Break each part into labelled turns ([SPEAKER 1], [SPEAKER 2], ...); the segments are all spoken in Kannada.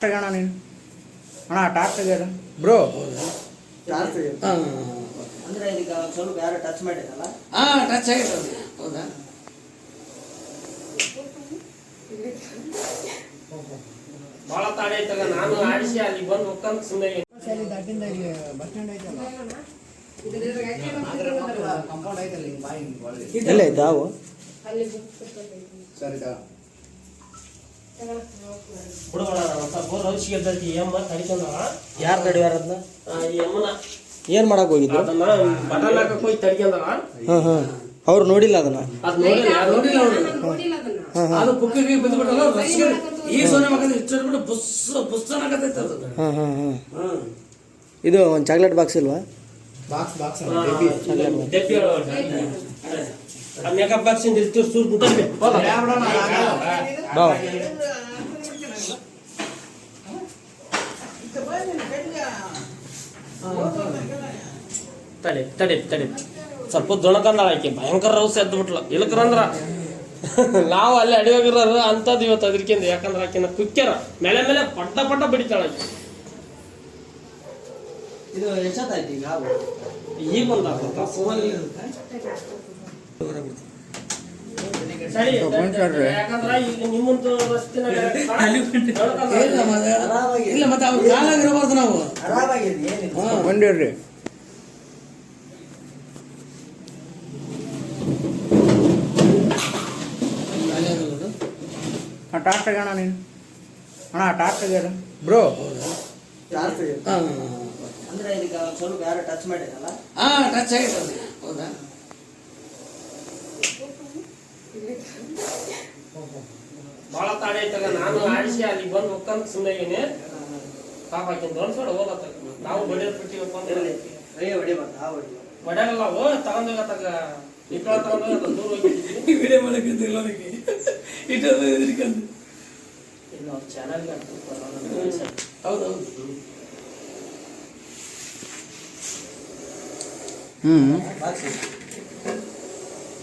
[SPEAKER 1] ತಗೋಣ ನೀನು. ಅಣ್ಣ ಟಾರ್ಚ್ ಬ್ರೋ.
[SPEAKER 2] ಟಾರ್ಚ್
[SPEAKER 3] ಅಂದ್ರೆ ಈಗ ಸ್ವಲ್ಪ ಟಚ್
[SPEAKER 2] ಮಾಡಿದಲ್ಲ ಟಚ್ ಆಗಿದೆ ಹೌದಾ?
[SPEAKER 4] ಭಾಳ ತಾಳೆ ನಾನು ಆಡಿಸಿ ಅಲ್ಲಿ ಬಂದು ಸುಮ್ಮನೆ
[SPEAKER 3] ಬಸ್ ಸ್ಟ್ಯಾಂಡ್ ಐತಲ್ಲ?
[SPEAKER 1] ಕಂಪೌಂಡ್ ಐತಲ್ಲ
[SPEAKER 3] ಸರಿ
[SPEAKER 1] ಯಾರು ಅದನ್ನ ಏನು ಮಾಡಕ್ ಹೋಗಿದ್ರು
[SPEAKER 4] ಅದನ್ನ ಬಟನ್ ಹಾಕಕ್ ಹೋಗಿ ತಡ್ಕೊಂಡವ
[SPEAKER 1] ಹಾಂ ಹಾಂ. ಅವ್ರು ನೋಡಿಲ್ಲ ಅದನ್ನ?
[SPEAKER 4] ಅದ್ ನೋಡಿಲ್ಲ ಯಾರ್
[SPEAKER 2] ನೋಡಿಲ್ಲ ಅವರು?
[SPEAKER 1] ಹಾಂ ಹಾಂ.
[SPEAKER 2] ಅದು ಬುಕ್ಕಿಗೆ ಬಿದ್ದುಬಿಟ್ಟಲ್ಲ ರಸ್ಗೆ ಈ ಸೋನೆ ಮಗದ ಇಚ್ಚಿಟ್ಬಿಟ್ಟು ಬುಸ್ ಬುಸ್ ಅನ್ನಕತ್ತೈತೆ ಅದು.
[SPEAKER 1] ಹಾಂ ಹಾಂ ಹಾಂ.
[SPEAKER 2] ಹಾಂ
[SPEAKER 1] ಇದು ಒಂದು ಚಾಕ್ಲೇಟ್ ಬಾಕ್ಸ್ ಇಲ್ವಾ?
[SPEAKER 3] ಬಾಕ್ಸ್ ಬಾಕ್ಸ್
[SPEAKER 4] ಮೇಕಪ್ ಬಾಕ್ಸ್ ಇಂದ ಇರ್ತೀವಿ ಸೂರ್ ಬಿಟ್ಟೆ
[SPEAKER 1] ಬಾ.
[SPEAKER 4] ತಡಿ ತಡಿ ತಡಿ. ಸ್ವಲ್ಪ ದೊಣಕಂದಾಳ ಆಕೆ. ಭಯಂಕರ ರೌಸ್ ಎದ್ದು ಬಿಟ್ಲ. ಇಲ್ಕರಂದ್ರ ನಾವು ಅಲ್ಲಿ ಅಡಿಯೋಗಿರೋರು ಅಂತದ್ ಇವತ್ತು ಅದ್ರಕ್ಕಿಂತ ಯಾಕಂದ್ರೆ ಆಕಿನ ಕುಕ್ಕ್ಯಾರ ಮೇಲೆ ಮೇಲೆ ಪಟ್ಟ ಪಟ್ಟ ಬಿಡಿತಾಳ ಆಕೆ.
[SPEAKER 3] ಇದು ಎಷ್ಟೊತ್ತಾಯ್ತು ಈಗ?
[SPEAKER 4] ಈಗ
[SPEAKER 2] ಇಲ್ಲ ಮತ್ತೆ ಇಲ್ಲ ಮತ್ತೆ ಅವ್ರ ಕಾಲಾಗಿರಬಾರ್ದು ನಾವು.
[SPEAKER 3] ಆರಾಮಾಗಿರ್ರಿ
[SPEAKER 2] ಹಾಂ
[SPEAKER 1] ಟಾಪ್ ತೆಗೋಣ ನೀನು? ಅಣ್ಣ ಟಾಪ್ ತೆಗೆಯೋದು ಬ್ರೋ
[SPEAKER 2] ಹಾಂ.
[SPEAKER 3] ಅಂದ್ರೆ ಈಗ ಒಂದ್ ಸ್ವಲ್ಪ ಯಾರು ಟಚ್ ಮಾಡಿರಲ್ಲ
[SPEAKER 2] ಹಾಂ ಟಚ್ ಆಗಿದೆ. ಹೌದಾ?
[SPEAKER 4] ಭಾಳ ತಾಳೆ ಐತಲ್ಲ ನಾನು ಆಡಿಸಿ ಅಲ್ಲಿ ಬಂದು ಸುಮ್ಮನೆ ಏನೇ ಪಾಪ ಆಕಿನ ದೊಡ್ಡ ಹೋಗತ್ತ ನಾವು ಬಡಿಯೋದ್ ಬಿಟ್ಟಿವಪ್ಪ ಅಂದ್ರೆ?
[SPEAKER 3] ಕೈ ಹೊಡಿಬಾರ್ದು ಆ ಹೊಡಿ
[SPEAKER 4] ಬಡಿಯಲ್ಲ ಓ ತಗೊಂಡೋಗತ್ತಾಗ ಇಟ್ಕೊಳ ತಗೊಂಡೋಗ ದೂರ ಹೋಗಿ
[SPEAKER 2] ವಿಡಿಯೋ ಮಾಡಕ್ಕೆ
[SPEAKER 4] ഇട്ടത്
[SPEAKER 2] ഇരിക്കുന്നത് ಹೌದೌದು.
[SPEAKER 1] ಹ್ಞೂ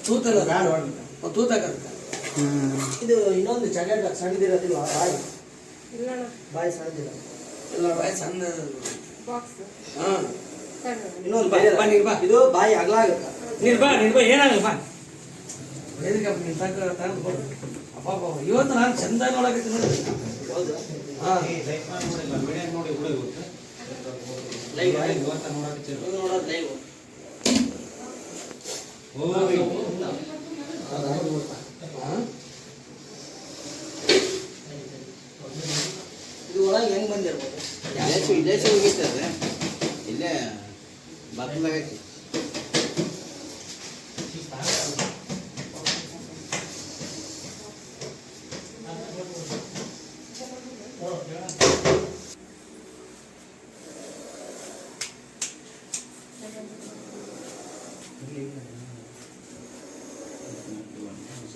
[SPEAKER 2] ತೂತಲ್ಲ
[SPEAKER 3] ಬ್ಯಾಡ
[SPEAKER 1] ತೂತಕ್ಕಂತ
[SPEAKER 3] ಇದು ಇನ್ನೊಂದು ಚಗಡ ಸಣ್ಣದಿರೋದಿಲ್ಲ ಬಾಯಿ. ಬಾಯಿ ಸಣ್ಣದಿರ
[SPEAKER 2] ಇಲ್ಲ ಬಾಯಿ ಸಣ್ಣ ಹಾಂ.
[SPEAKER 3] ಇನ್ನೊಂದು
[SPEAKER 2] ಬಾ ನಿರ್ಬಾ
[SPEAKER 3] ಇದು ಬಾಯಿ
[SPEAKER 2] ಅಗಲಾಗುತ್ತೆ ನಿರ್ಬಾ ನಿರ್ಬಾ ಏನಾಗಲ್ಲ ಬಾ. ಎದಕ್ಕೆ ನಿಂತಾಗ ತಂದು ಕೊಡು ಇವತ್ತು ನಾನು ಚಂದ ನೋಡಕತ್ತೀನಿ ನೋಡಿ
[SPEAKER 3] ಹೌದು.
[SPEAKER 2] ಹಾಂ.
[SPEAKER 3] ಲೈವ್ ನೋಡೋದು ಲೈವ್ ಇದು ಒಳಗೆ ಹೆಂಗ್ ಬಂದಿರ್ಬೋದು?
[SPEAKER 5] ಇಲ್ಲೇ ಹೋಗಿರ್ತದೆ ಇಲ್ಲೇ ಬಾತ್ರೂಮ್ದಾಗ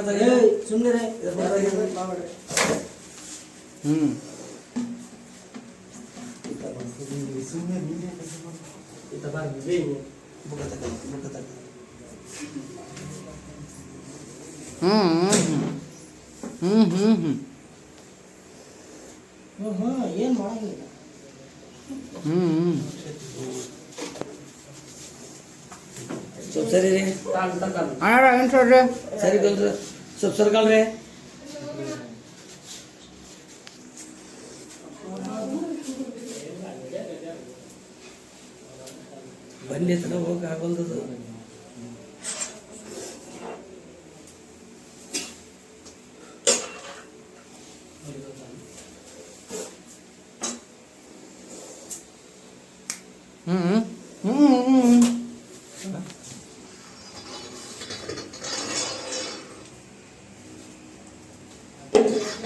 [SPEAKER 3] पता
[SPEAKER 1] है सुनने रे इधर पता है हम्म सुनने
[SPEAKER 2] नहीं है
[SPEAKER 3] ये तो बार
[SPEAKER 1] भी
[SPEAKER 4] नहीं वो कथा
[SPEAKER 2] का वो कथा का
[SPEAKER 1] हम्म। हम्म हम्म। हम्म हाँ
[SPEAKER 3] ये मांग हम्म।, हम्म,
[SPEAKER 1] हम्म।, हम्म
[SPEAKER 2] ಸ್ವಲ್ಪ ಸರಿ ರೀ
[SPEAKER 1] ಅಣ್ಣ ಏನು ಸೊಡ್ರಿ
[SPEAKER 2] ಸರಿ ಗಲ್ರಿ ಸ್ವಲ್ಪ ಸರ್ಕಲ್ರಿ ಬನ್ನಿ ಹತ್ರ ಹೋಗಿ ಆಗಲ್ದದು
[SPEAKER 1] ಹ್ಞೂ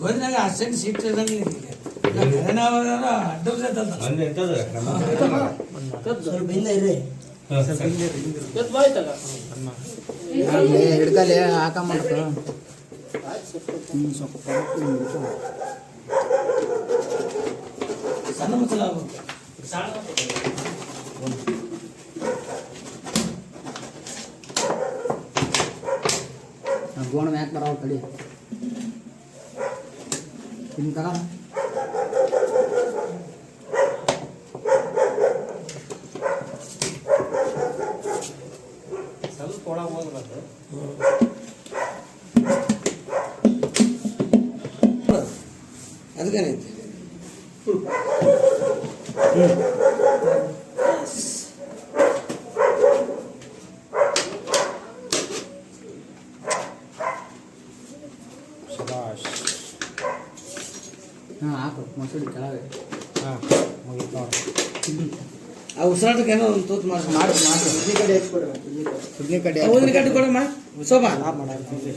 [SPEAKER 2] ಗೋಧಿನಾಗ ಅಷ್ಟೇನು ಸೀಟ್
[SPEAKER 1] ಹ್ಞೂ ಸ್ವಲ್ಪ ಕರೆಕ್ಟ್ ಹಿಡ್ಕೊ.
[SPEAKER 2] ಸಣ್ಣ
[SPEAKER 1] ಆ ಗೋಣ ಮ್ಯಾಕ್ ಬರೋ 国かな。
[SPEAKER 4] सब थोड़ा बहुत
[SPEAKER 2] रहता
[SPEAKER 1] है ಹಾಂ ಹಾಕು ಮೊಸರು ಕೆಳಗೆ ಹಾಂ. ಮುಗೀತು ನೋಡಿ
[SPEAKER 2] ಆ ಉಸಿರಾಟಕ್ಕೆ ಏನೋ ಒಂದು ತೂತು ಮಾಡಿ
[SPEAKER 1] ಮಾಡಿ ಮಾಡಿ.
[SPEAKER 3] ಈ ಕಡೆ ಎತ್ಕೊಡ್ರಿ ಈ ಕಡೆ
[SPEAKER 1] ಕಡೆ
[SPEAKER 2] ಕೊಡಮ್ಮ ಶೋಭಾ
[SPEAKER 1] ಲಾಭ ಮಾಡಿ